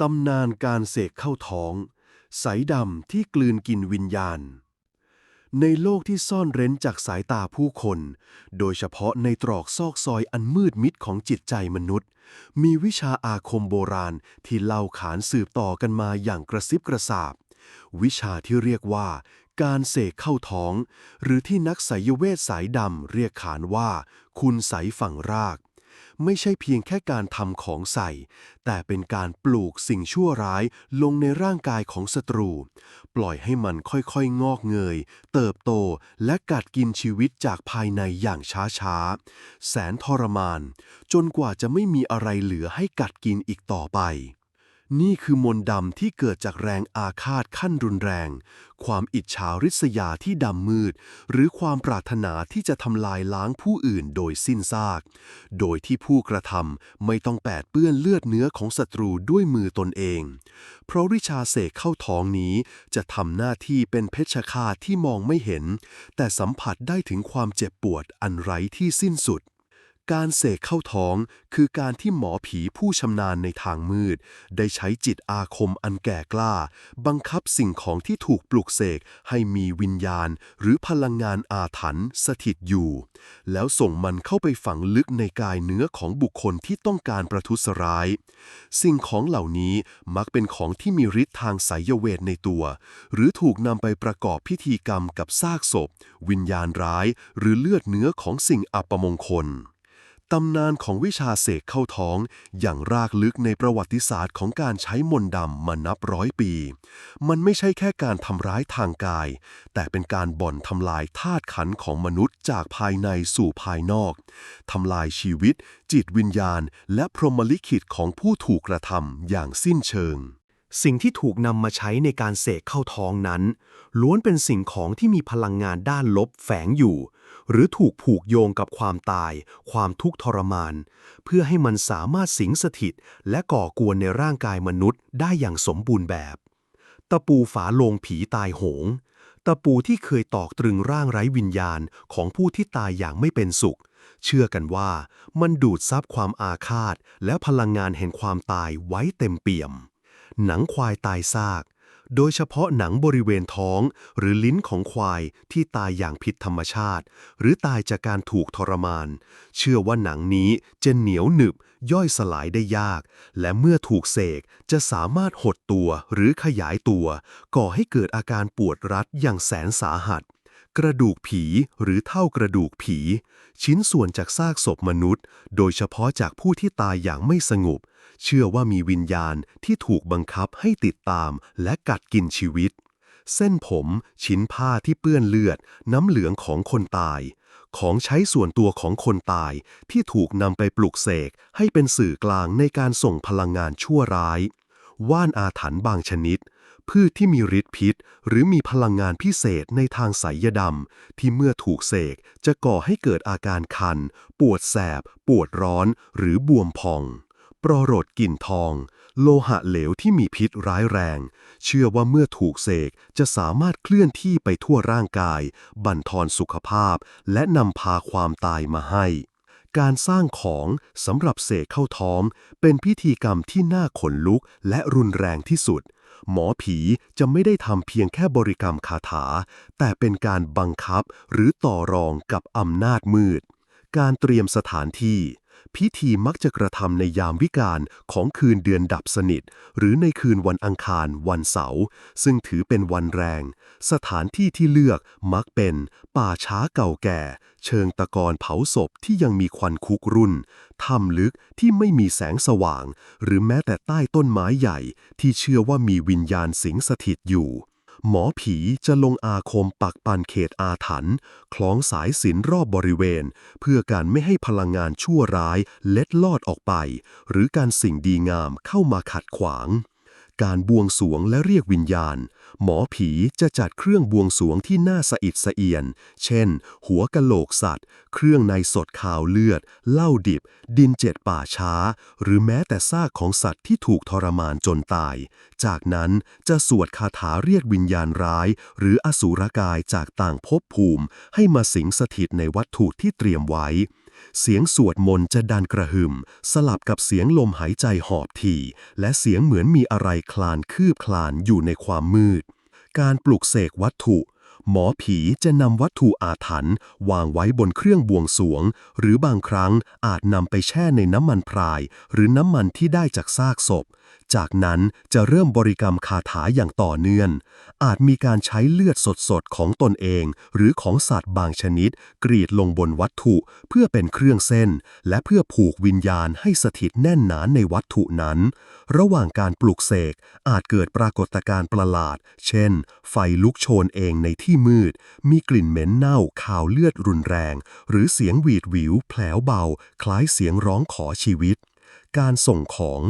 ตำนานการเสกเข้าท้อง สายดำที่กลืนกินวิญญาณ ในโลกที่ซ่อนเร้นจากสายตาผู้คน โดยเฉพาะในตรอกซอกซอยอันมืดมิดของจิตใจมนุษย์ มีวิชาอาคมโบราณที่เล่าขานสืบต่อกันมาอย่างกระซิบกระซาบ วิชาที่เรียกว่า การเสกเข้าท้อง หรือที่นักไสยเวทสายดำเรียกขานว่า คุณไสยฝั่งราก ไม่ใช่เพียงแค่การทำของใส่ แต่เป็นการปลูกสิ่งชั่วร้ายลงในร่างกายของศัตรู ปล่อยให้มันค่อยๆ งอกเงย เติบโตและกัดกินชีวิตจากภายในอย่างช้าๆ แสนทรมาน จนกว่าจะไม่มีอะไรเหลือให้กัดกินอีกต่อไป นี่คือมนต์ดำที่เกิดจากแรงอาฆาตขั้นรุนแรง ความอิจฉาริษยาที่ดำมืด หรือความปรารถนาที่จะทำลายล้างผู้อื่นโดยสิ้นซาก โดยที่ผู้กระทำไม่ต้องแปดเปื้อนเลือดเนื้อของศัตรูด้วยมือตนเอง เพราะวิชาเสกเข้าท้องนี้จะทำหน้าที่เป็นเพชฌฆาตที่มองไม่เห็น แต่สัมผัสได้ถึงความเจ็บปวดอันไร้ที่สิ้นสุด การเสกเข้าท้องคือการที่หมอผีผู้ชำนาญในทางมืด ได้ใช้จิตอาคมอันแก่กล้า บังคับสิ่งของที่ถูกปลุกเสกให้มีวิญญาณ หรือพลังงานอาถรรพ์สถิตอยู่ แล้วส่งมันเข้าไปฝังลึกในกายเนื้อของบุคคลที่ต้องการประทุษร้าย สิ่งของเหล่านี้มักเป็นของที่มีฤทธิ์ทางไสยเวทในตัว หรือถูกนำไปประกอบพิธีกรรมกับซากศพ วิญญาณร้าย หรือเลือดเนื้อของสิ่งอัปมงคล ตำนานของวิชาเสกเข้าท้องอย่างรากลึกในประวัติศาสตร์ของการใช้มนต์ดำมานับร้อยปี มันไม่ใช่แค่การทำร้ายทางกาย แต่เป็นการบ่อนทำลายธาตุขันของมนุษย์จากภายในสู่ภายนอก ทำลายชีวิต จิตวิญญาณ และพรหมลิขิตของผู้ถูกกระทำอย่างสิ้นเชิง สิ่งที่ถูกนำมาใช้ในการเสกเข้าท้องนั้น ล้วนเป็นสิ่งของที่มีพลังงานด้านลบแฝงอยู่ หรือถูกผูกโยงกับความตาย ความทุกข์ทรมาน เพื่อให้มันสามารถสิงสถิต และก่อกวนในร่างกายมนุษย์ได้อย่างสมบูรณ์แบบ ตะปูฝาโลงผีตายโหง ตะปูที่เคยตอกตรึงร่างไร้วิญญาณของผู้ที่ตายอย่างไม่เป็นสุข เชื่อกันว่ามันดูดซับความอาฆาต และพลังงานแห่งความตายไว้เต็มเปี่ยม หนังควายตายซาก โดยเฉพาะหนังบริเวณท้อง หรือลิ้นของควายที่ตายอย่างผิดธรรมชาติ หรือตายจากการถูกทรมาน เชื่อว่าหนังนี้จะเหนียวหนึบ ย่อยสลายได้ยาก และเมื่อถูกเสกจะสามารถหดตัวหรือขยายตัว ก่อให้เกิดอาการปวดรัดอย่างแสนสาหัส กระดูกผีหรือเท่ากระดูกผี ชิ้นส่วนจากซากศพมนุษย์ โดยเฉพาะจากผู้ที่ตายอย่างไม่สงบ เชื่อว่ามีวิญญาณที่ถูกบังคับให้ติดตามและกัดกินชีวิต เส้นผม ชิ้นผ้าที่เปื้อนเลือด น้ำเหลืองของคนตาย ของใช้ส่วนตัวของคนตายที่ถูกนำไปปลุกเสกให้เป็นสื่อกลางในการส่งพลังงานชั่วร้าย ว่านอาถรรพ์บางชนิด พืชที่มีฤทธิ์พิษ หรือมีพลังงานพิเศษในทางไสยดำที่เมื่อถูกเสกจะก่อให้เกิดอาการคัน ปวดแสบ ปวดร้อน หรือบวมพอง ปรโรดกลิ่นทอง โลหะเหลวที่มีพิษร้ายแรง เชื่อว่าเมื่อถูกเสกจะสามารถเคลื่อนที่ไปทั่วร่างกาย บั่นทอนสุขภาพ และนำพาความตายมาให้ การสร้างของสำหรับเสกเข้าท้อง เป็นพิธีกรรมที่น่าขนลุกและรุนแรงที่สุด หมอผีจะไม่ได้ทำเพียงแค่บริกรรมคาถา แต่เป็นการบังคับหรือต่อรองกับอำนาจมืด การเตรียมสถานที่ พิธีมักจะกระทำในยามวิกาลของคืนเดือนดับสนิท หรือในคืนวันอังคาร วันเสาร์ซึ่งถือเป็นวันแรง สถานที่ที่เลือกมักเป็น ป่าช้าเก่าแก่ เชิงตะกอนเผาศพที่ยังมีควันคุกรุ่นถ้ำลึกที่ไม่มีแสงสว่าง หรือแม้แต่ใต้ต้นไม้ใหญ่ที่เชื่อว่ามีวิญญาณสิงสถิตอยู่ หมอผีจะลงอาคมปักปันเขตอาถรรพ์คล้องสายศีลรอบบริเวณ เพื่อการไม่ให้พลังงานชั่วร้ายเล็ดลอดออกไป หรือการสิ่งดีงามเข้ามาขัดขวาง การบวงสรวงและเรียกวิญญาณ หมอผีจะจัดเครื่องบวงสวงที่น่าสะอิดสะเอียน เช่น หัวกะโหลกสัตว์ เครื่องในสดขาวเลือด เหล้าดิบ ดินเจ็ดป่าช้า หรือแม้แต่ซากของสัตว์ที่ถูกทรมานจนตาย จากนั้นจะสวดคาถาเรียกวิญญาณร้าย หรืออสูรกายจากต่างภพภูมิ ให้มาสิงสถิตในวัตถุที่เตรียมไว้เสียงสวดมนต์จะดันกระหึ่ม สลับกับเสียงลมหายใจหอบถี่ และเสียงเหมือนมีอะไรคลานคืบคลานอยู่ในความมืด การปลุกเสกวัตถุ หมอผีจะนำวัตถุอาถรรพ์วางไว้บนเครื่องบวงสรวง หรือบางครั้งอาจนำไปแช่ในน้ำมันพราย หรือน้ำมันที่ได้จากซากศพจากนั้นจะเริ่มบริกรรมคาถาอย่างต่อเนื่อง อาจมีการใช้เลือดสดๆ ของตนเอง หรือของสัตว์บางชนิด กรีดลงบนวัตถุเพื่อเป็นเครื่องเส้น และเพื่อผูกวิญญาณให้สถิตแน่นหนาในวัตถุนั้น ระหว่างการปลุกเสกอาจเกิดปรากฏการณ์ประหลาด เช่น ไฟลุกโชนเองในที่มืด มีกลิ่นเหม็นเน่าคาวเลือดรุนแรง หรือเสียงหวีดหวิวแผลวเบา คล้ายเสียงร้องขอชีวิต การส่งของ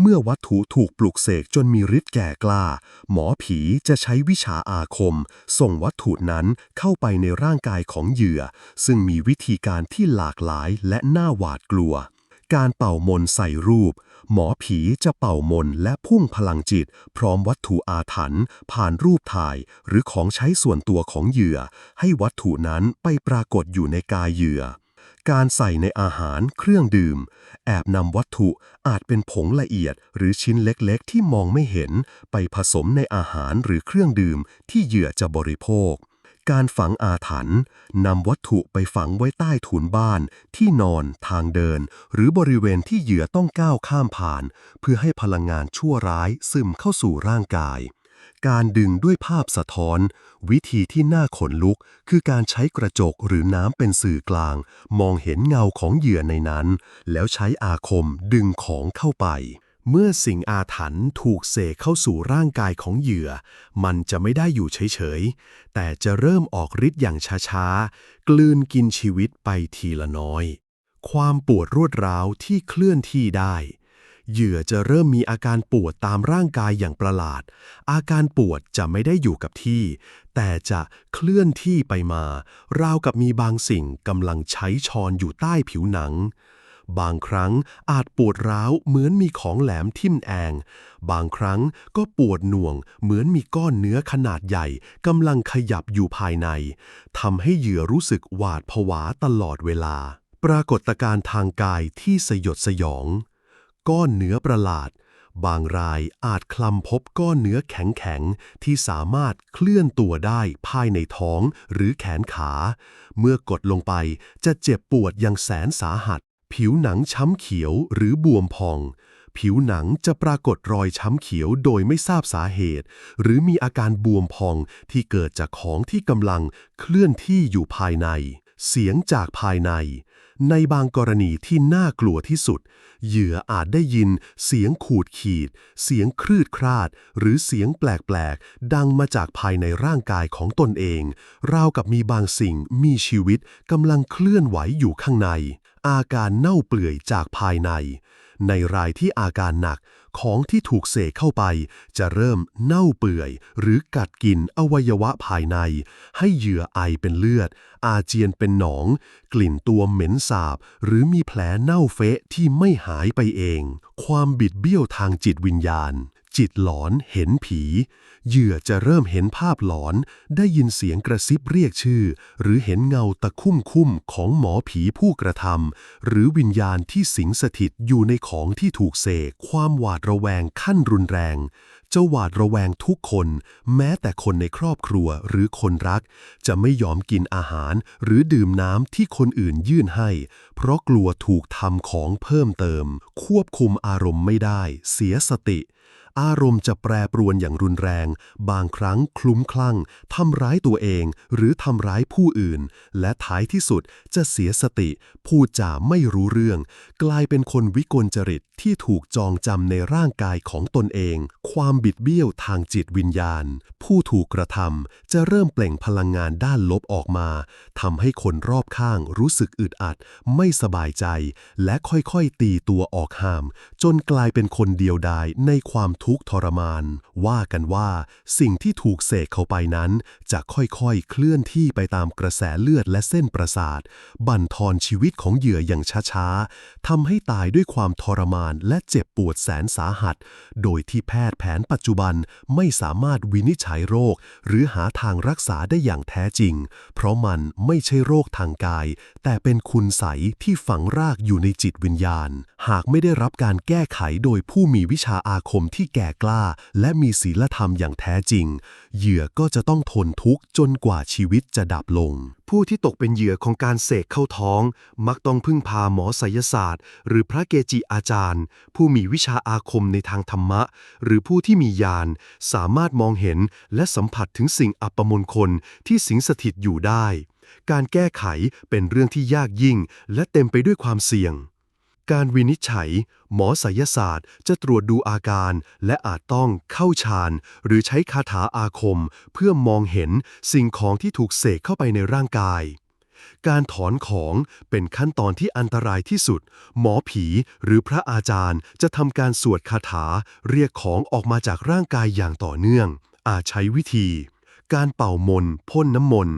เมื่อวัตถุถูกปลุกเสกจนมีฤทธิ์แก่กล้า หมอผีจะใช้วิชาอาคม ส่งวัตถุนั้นเข้าไปในร่างกายของเหยื่อ ซึ่งมีวิธีการที่หลากหลายและน่าหวาดกลัว การเป่ามนใส่รูป หมอผีจะเป่ามนและพุ่งพลังจิต พร้อมวัตถุอาถรรพ์ผ่านรูปถ่าย หรือของใช้ส่วนตัวของเหยื่อ ให้วัตถุนั้นไปปรากฏอยู่ในกายเหยื่อ การใส่ในอาหารเครื่องดื่ม แอบนำวัตถุอาจเป็นผงละเอียดหรือชิ้นเล็กๆ ที่มองไม่เห็น ไปผสมในอาหารหรือเครื่องดื่มที่เหยื่อจะบริโภค การฝังอาถรรพ์นำวัตถุไปฝังไว้ใต้ถุนบ้าน ที่นอน ทางเดิน หรือบริเวณที่เหยื่อต้องก้าวข้ามผ่าน เพื่อให้พลังงานชั่วร้ายซึมเข้าสู่ร่างกาย การดึงด้วยภาพสะท้อน วิธีที่น่าขนลุก คือการใช้กระจกหรือน้ำเป็นสื่อกลาง มองเห็นเงาของเหยื่อในนั้น แล้วใช้อาคมดึงของเข้าไป เมื่อสิ่งอาถรรพ์ถูกเสกเข้าสู่ร่างกายของเหยื่อ มันจะไม่ได้อยู่เฉยๆ แต่จะเริ่มออกฤทธิ์อย่างช้าๆ กลืนกินชีวิตไปทีละน้อย ความปวดรวดร้าวที่เคลื่อนที่ได้ เหยื่อจะเริ่มมีอาการปวดตามร่างกายอย่างประหลาด อาการปวดจะไม่ได้อยู่กับที่ แต่จะเคลื่อนที่ไปมา ราวกับมีบางสิ่งกำลังใช้ชอนอยู่ใต้ผิวหนัง บางครั้งอาจปวดร้าวเหมือนมีของแหลมทิ่มแอง บางครั้งก็ปวดหน่วง เหมือนมีก้อนเนื้อขนาดใหญ่กำลังขยับอยู่ภายในทำให้เหยื่อรู้สึกหวาดผวาตลอดเวลา ปรากฏการณ์ทางกายที่สยดสยอง ก้อนเนื้อประหลาด บางรายอาจคลำพบก้อนเนื้อแข็งๆ ที่สามารถเคลื่อนตัวได้ภายในท้องหรือแขนขา เมื่อกดลงไปจะเจ็บปวดอย่างแสนสาหัส ผิวหนังช้ำเขียวหรือบวมพอง ผิวหนังจะปรากฏรอยช้ำเขียวโดยไม่ทราบสาเหตุ หรือมีอาการบวมพองที่เกิดจากของที่กำลังเคลื่อนที่อยู่ภายใน เสียงจากภายใน ในบางกรณีที่น่ากลัวที่สุด เหยื่ออาจได้ยินเสียงขูดขีด เสียงคลืดคลาด หรือเสียงแปลกๆ ดังมาจากภายในร่างกายของตนเอง ราวกับมีบางสิ่งมีชีวิตกำลังเคลื่อนไหวอยู่ข้างใน อาการเน่าเปื่อยจากภายใน ในรายที่อาการหนักของที่ถูกเสกเข้าไป จะเริ่มเน่าเปื่อย หรือกัดกินอวัยวะภายใน ให้เหยื่อไอเป็นเลือด อาเจียนเป็นหนอง กลิ่นตัวเหม็นสาบ หรือมีแผลเน่าเฟะที่ไม่หายไปเอง ความบิดเบี้ยวทางจิตวิญญาณ จิตหลอนเห็นผี เหยื่อจะเริ่มเห็นภาพหลอน ได้ยินเสียงกระซิบเรียกชื่อ หรือเห็นเงาตะคุ่มคุ่มของหมอผีผู้กระทำหรือวิญญาณที่สิงสถิตอยู่ในของที่ถูกเสกความหวาดระแวงขั้นรุนแรง จะหวาดระแวงทุกคน แม้แต่คนในครอบครัวหรือคนรัก จะไม่ยอมกินอาหารหรือดื่มน้ำที่คนอื่นยื่นให้ เพราะกลัวถูกทำของเพิ่มเติม ควบคุมอารมณ์ไม่ได้ เสียสติ อารมณ์จะแปรปรวนอย่างรุนแรง บางครั้งคลุ้มคลั่งทำร้ายตัวเอง หรือทำร้ายผู้อื่น และท้ายที่สุดจะเสียสติ พูดจาไม่รู้เรื่อง กลายเป็นคนวิกลจริตที่ถูกจองจำในร่างกายของตนเอง ความบิดเบี้ยวทางจิตวิญญาณ ผู้ถูกกระทำจะเริ่มเปล่งพลังงานด้านลบออกมาทำให้คนรอบข้างรู้สึกอึดอัด ไม่สบายใจ และค่อยๆ ตีตัวออกห่าม จนกลายเป็นคนเดียวดายในความทุกข์ทรมาน ว่ากันว่า สิ่งที่ถูกเสกเข้าไปนั้น จะค่อยๆ เคลื่อนที่ไปตามกระแสเลือดและเส้นประสาท บั่นทอนชีวิตของเหยื่ออย่างช้าๆทำให้ตายด้วยความทรมานและเจ็บปวดแสนสาหัส โดยที่แพทย์แผนปัจจุบันไม่สามารถวินิจฉัยโรค หรือหาทางรักษาได้อย่างแท้จริง เพราะมันไม่ใช่โรคทางกาย แต่เป็นคุณใสยที่ฝังรากอยู่ในจิตวิญญาณ หากไม่ได้รับการแก้ไขโดยผู้มีวิชาอาคมที่แก่กล้า และมีศีลธรรมอย่างแท้จริง เหยื่อก็จะต้องทนทุกข์จนกว่าชีวิตจะดับลงผู้ที่ตกเป็นเหยื่อของการเสกเข้าท้อง มักต้องพึ่งพาหมอไสยศาสตร์ หรือพระเกจิอาจารย์ ผู้มีวิชาอาคมในทางธรรมะ หรือผู้ที่มีญาณสามารถมองเห็นและสัมผัสถึงสิ่งอัปมงคลที่สิงสถิตอยู่ได้ การแก้ไขเป็นเรื่องที่ยากยิ่ง และเต็มไปด้วยความเสี่ยง การวินิจฉัย หมอไสยศาสตร์จะตรวจดูอาการ และอาจต้องเข้าฌาน หรือใช้คาถาอาคม เพื่อมองเห็นสิ่งของที่ถูกเสกเข้าไปในร่างกาย การถอนของเป็นขั้นตอนที่อันตรายที่สุด หมอผีหรือพระอาจารย์จะทำการสวดคาถา เรียกของออกมาจากร่างกายอย่างต่อเนื่อง อาจใช้วิธี การเป่ามนพ่นน้ำมน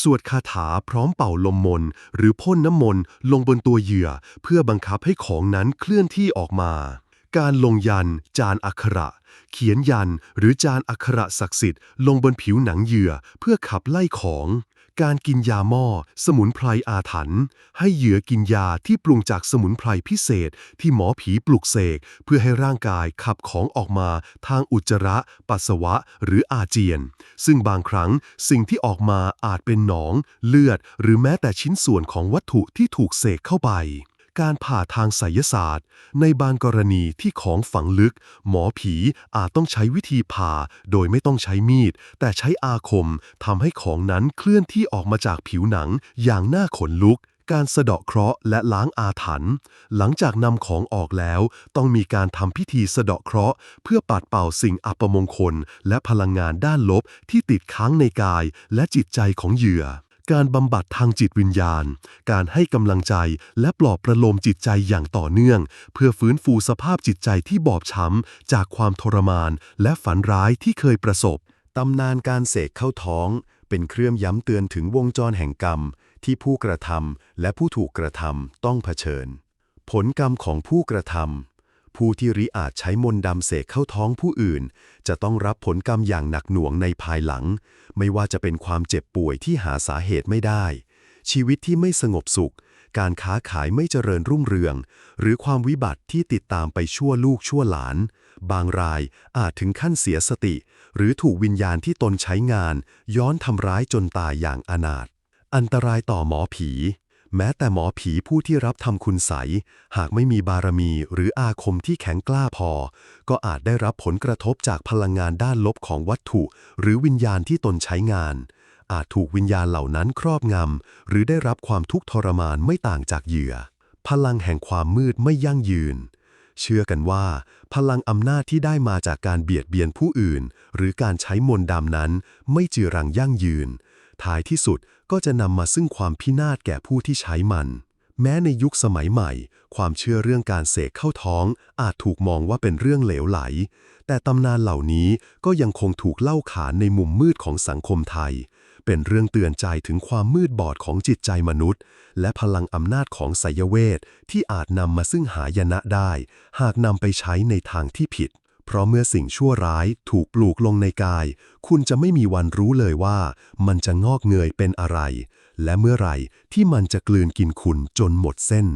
สวดคาถาพร้อมเป่าลมมนหรือพ่นน้ำมนลงบนตัวเหยื่อ เพื่อบังคับให้ของนั้นเคลื่อนที่ออกมา การลงยัน จานอักขระ เขียนยันหรือจานอักขระศักดิ์สิทธิ์ลงบนผิวหนังเหยื่อเพื่อขับไล่ของ การกินยาหม้อ สมุนไพรอาถรรพ์ให้เหยื่อกินยาที่ปรุงจากสมุนไพรพิเศษ ที่หมอผีปลุกเสก เพื่อให้ร่างกายขับของออกมาทางอุจจาระ ปัสสาวะ หรืออาเจียน ซึ่งบางครั้งสิ่งที่ออกมาอาจเป็นหนอง เลือด หรือแม้แต่ชิ้นส่วนของวัตถุที่ถูกเสกเข้าไป การผ่าทางไสยศาสตร์ ในบางกรณีที่ของฝังลึก หมอผีอาจต้องใช้วิธีผ่า โดยไม่ต้องใช้มีด แต่ใช้อาคมทำให้ของนั้นเคลื่อนที่ออกมาจากผิวหนังอย่างน่าขนลุกการสะเดาะเคราะห์และล้างอาถรรพ์ หลังจากนำของออกแล้ว ต้องมีการทำพิธีสะเดาะเคราะห์ เพื่อปัดเป่าสิ่งอัปมงคล และพลังงานด้านลบที่ติดค้างในกายและจิตใจของเหยื่อ การบำบัดทางจิตวิญญาณ การให้กำลังใจและปลอบประโลมจิตใจอย่างต่อเนื่อง เพื่อฟื้นฟูสภาพจิตใจที่บอบช้ำ จากความทรมาน และฝันร้ายที่เคยประสบ ตำนานการเสกเข้าท้อง เป็นเครื่องย้ำเตือนถึงวงจรแห่งกรรม ที่ผู้กระทำและผู้ถูกกระทำต้องเผชิญ ผลกรรมของผู้กระทำ ผู้ที่ริอาจใช้มนต์ดำเสกเข้าท้องผู้อื่น จะต้องรับผลกรรมอย่างหนักหน่วงในภายหลัง ไม่ว่าจะเป็นความเจ็บป่วยที่หาสาเหตุไม่ได้ ชีวิตที่ไม่สงบสุข การค้าขายไม่เจริญรุ่งเรือง หรือความวิบัติที่ติดตามไปชั่วลูกชั่วหลาน บางรายอาจถึงขั้นเสียสติ หรือถูกวิญญาณที่ตนใช้งาน ย้อนทำร้ายจนตายอย่างอนาถอันตรายต่อหมอผี แม้แต่หมอผีผู้ที่รับทำคุณใสยหากไม่มีบารมีหรืออาคมที่แข็งกล้าพอ ก็อาจได้รับผลกระทบจากพลังงานด้านลบของวัตถุ หรือวิญญาณที่ตนใช้งาน อาจถูกวิญญาณเหล่านั้นครอบงำ หรือได้รับความทุกข์ทรมานไม่ต่างจากเหยื่อ พลังแห่งความมืดไม่ยั่งยืน เชื่อกันว่า พลังอำนาจที่ได้มาจากการเบียดเบียนผู้อื่น หรือการใช้มนต์ดำนั้น ไม่จีรังยั่งยืน ท้ายที่สุดก็จะนำมาซึ่งความพินาศแก่ผู้ที่ใช้มัน แม้ในยุคสมัยใหม่ ความเชื่อเรื่องการเสกเข้าท้อง อาจถูกมองว่าเป็นเรื่องเหลวไหล แต่ตำนานเหล่านี้ก็ยังคงถูกเล่าขานในมุมมืดของสังคมไทย เป็นเรื่องเตือนใจถึงความมืดบอดของจิตใจมนุษย์ และพลังอำนาจของไสยเวทที่อาจนำมาซึ่งหายนะได้ หากนำไปใช้ในทางที่ผิด เพราะเมื่อสิ่งชั่วร้ายถูกปลูกลงในกาย คุณจะไม่มีวันรู้เลยว่า มันจะงอกเงยเป็นอะไร และเมื่อไหร่ที่มันจะกลืนกินคุณจนหมดเส้น